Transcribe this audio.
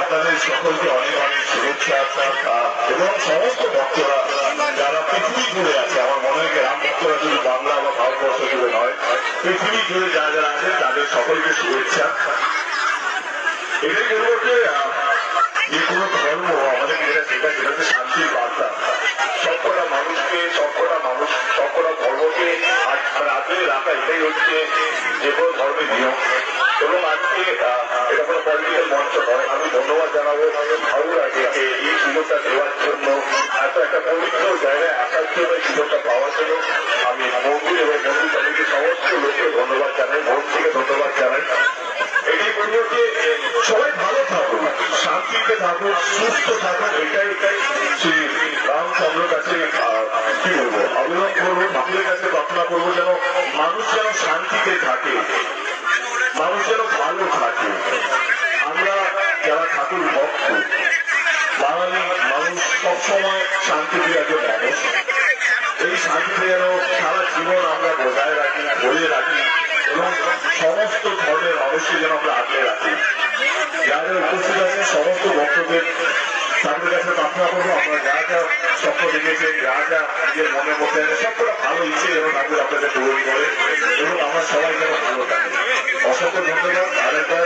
আপনাদের সমস্ত যারা আছে আমার মনে হয় যে রাম ভক্তরা শুধু বাংলা বা ভারতবর্ষ পৃথিবী জুড়ে যারা যারা আছেন তাদের সকলকে শুভেচ্ছা আগলে রাখা এটাই হচ্ছে যে কোনো ধর্মের নিয়ম। এবং আজকে এটা কোনো পলিটিক্যাল মঞ্চ নয়। আমি ধন্যবাদ জানাব হাওড়াকে এই সুযোগটা দেওয়ার জন্য। এত একটা পবিত্র জায়গায় আসার জন্য এই সুযোগটা পাওয়ার জন্য আমি মন্দির এবং মন্দির কমিটির সমস্ত লোককে ধন্যবাদ জানাই, মন থেকে ধন্যবাদ জানাই। এটাই বলব যে সবাই ভালো থাকুন শান্তিতে থাকুন সুস্থ থাকুন এটাই শ্রী প্রার্থনা করব যেন মানুষ যেন শান্তিতে থাকে, মানুষ যেন ভালো থাকে। আমরা যারা ঠাকুর ভক্ত, বাঙালি মানুষ সবসময় শান্তি প্রিয় একজন মানুষ এই শান্তিতে যেন সারা জীবন আমরা বজায় রাখি ধরে রাখি এবং সমস্ত ধর্মের মানুষকে যেন আমরা আগলে রাখি। যারা উপস্থিত আছেন সমস্ত ভক্তদের তাদের কাছে প্রার্থনা করব, আপনারা যা যা স্বপ্ন দেখেছেন যা নিজের মনের মধ্যে সবগুলো ভালো ইচ্ছে যেন ঠাকুর আপনাদের পূরণ করে এবং আমার সবাই যেন ভালো থাকে। অসংখ্য ধন্যবাদ। আরেকবার